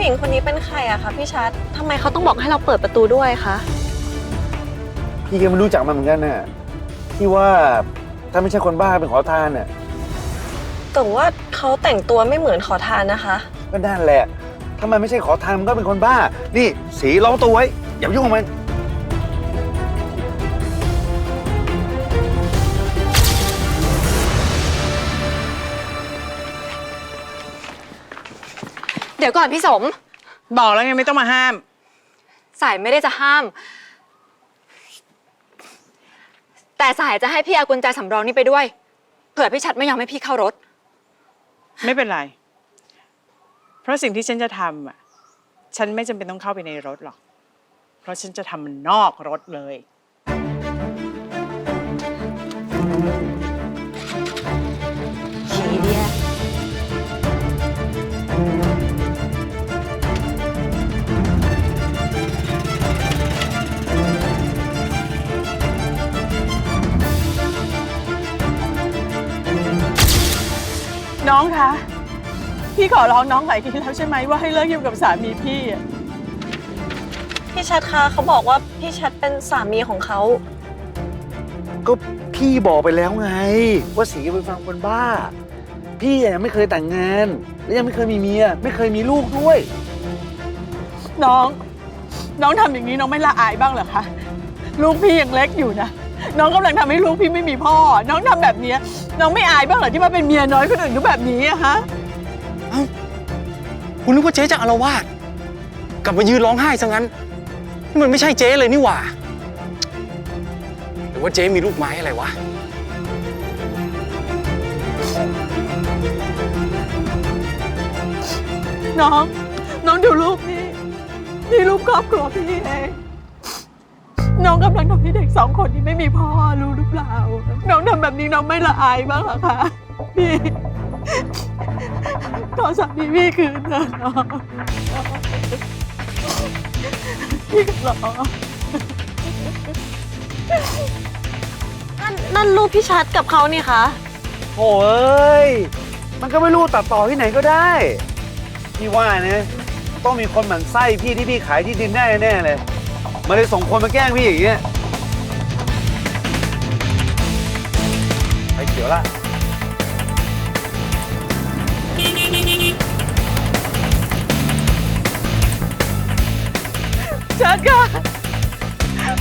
ผู้หญิงคนนี้เป็นใครอะคะพี่ชัดทำไมเขาต้องบอกให้เราเปิดประตูด้วยคะ พี่ก็ไม่รู้จักมันเหมือนกันน่ะพี่ว่าถ้าไม่ใช่คนบ้าเป็นขอทานน่ะแต่ว่าเขาแต่งตัวไม่เหมือนขอทานนะคะ ก็นั่นแหละถ้ามันไม่ใช่ขอทานมันก็เป็นคนบ้า นี่สีล้อมตัวไว้อย่าไปยุ่งกับมัน เดี๋ยวก่อนพี่สม บอกแล้วไงไม่ต้องมาห้าม สายไม่ได้จะห้าม แต่สายจะให้พี่เอากุญแจสำรองนี่ไปด้วย เผื่อพี่ชัดไม่ยอมให้พี่เข้ารถ ไม่เป็นไร เพราะสิ่งที่ฉันจะทำอะ ฉันไม่จำเป็นต้องเข้าไปในรถหรอก เพราะฉันจะทำมันนอกรถเลย น้องคะ พี่ขอร้องน้องหลายทีแล้วใช่ไหมว่าให้เลิกยุ่งกับสามีพี่อะพี่ชัดคะเขาบอกว่าพี่ชัดเป็นสามีของเขา ก็พี่บอกไปแล้วไง ว่าสีเป็นฟังคนบ้า พี่ยังไม่เคยแต่งงาน และยังไม่เคยมีเมีย ไม่เคยมีลูกด้วย น้อง น้องทำอย่างนี้น้องไม่ละอายบ้างเหรอคะ ลูกพี่ยังเล็กอยู่นะ น้องกำลังทำให้ลูกพี่ไม่มีพ่อ น้องทำแบบเนี้ย น้องไม่อายบ้างเหรอที่มาเป็นเมียน้อยคนอื่นก็แบบนี้อะฮะคุณนึกว่าเจ๊จะอาละวาดกลับมายืนร้องไห้ซะงั้นนี่มันไม่ใช่เจ๊เลยนี่หว่า หรือว่าเจ๊มีลูกไม้อะไรวะ น้อง น้องดูรูปพี่นี่รูปครอบครัวพี่เอง น้องกำลังทำให้เด็กสองคนนี้ไม่มีพ่อรู้หรือเปล่า น้องทำแบบนี้น้องไม่ละอายบ้างเหรอคะพี่ขอสามีพี่คืนเถอะน้องพี่ก็รอนั่นนั่นรูปพี่ชัดกับเขานี่คะโอ้ยมันก็ไม่รู้ตัดต่อที่ไหนก็ได้ พี่ว่านะต้องมีคนหมั่นไส้พี่ที่พี่ขายที่ดินได้แน่เลย มาเลยส่งคนมาแกล้งพี่อย่างเงี้ยไปเขียวละชัดค่ะ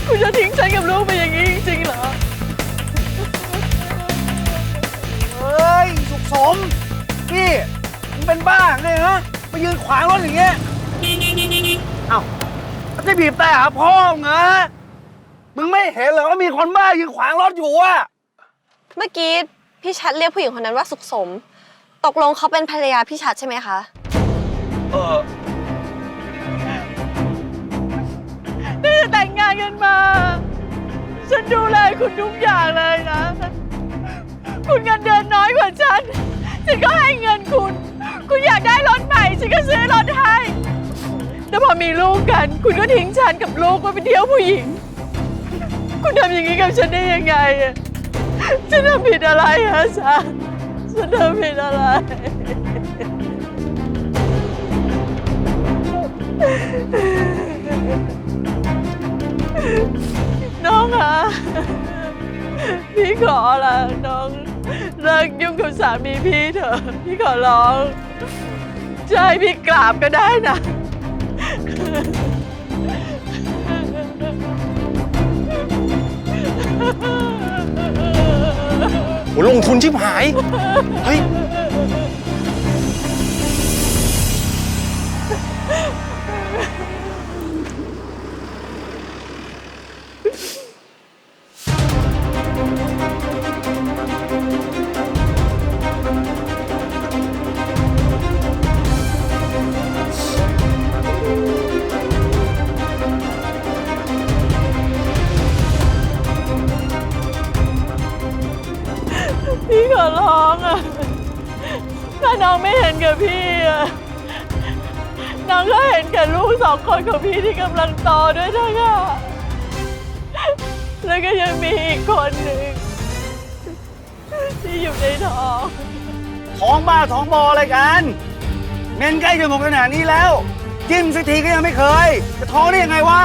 คุณจะทิ้งฉันกับลูกไปอย่างนี้จริงๆเหรอ เฮ้ย สุขสม พี่มึงเป็นบ้าไงฮะมายืนขวางรถอย่างเงี้ยเอ้ามัน จะบีบแต่หาพ่อมึงเหรอมึงไม่เห็นเหรอว่ามีคนบ้ายืนขวางรถอยู่อะเมื่อกี้พี่ชัดเรียกผู้หญิงคนนั้นว่าสุขสม ตกลงเขาเป็นภรรยาพี่ชัดใช่ไหมคะ เออนี่แต่งงานกันมา ฉันดูแลคุณทุกอย่างเลยนะ คุณเงินเดือนน้อยกว่าฉัน ฉันก็ให้เงินคุณ คุณอยากได้รถใหม่ ฉันก็ซื้อรถให้ แต่พอมีลูกกัน คุณก็ทิ้งฉันกับลูกไปเที่ยวผู้หญิง คุณทำอย่างนี้กับฉันได้ยังไงอะฉันทำผิดอะไรฮะฉันฉันทำผิดอะไร น้องคะพี่ขอละน้องเลิกยุ่งกับสามีพี่เถอะ พี่ขอร้องจะให้พี่กราบก็ได้นะ โหลงทุนชิบหาย เฮ้ย พี่ขอร้องอะ ถ้าน้องไม่เห็นกับพี่อะ น้องก็เห็นกับลูกสองคนของพี่ที่กำลังโตด้วยนะคะแล้วก็ยังมีอีกคนหนึ่งที่อยู่ในท้อง ท้องบ้าท้องบออะไรกัน เมนใกล้จะหมดขนาดนี้แล้ว จิ้มสักทีก็ยังไม่เคย จะท้องได้ยังไงวะ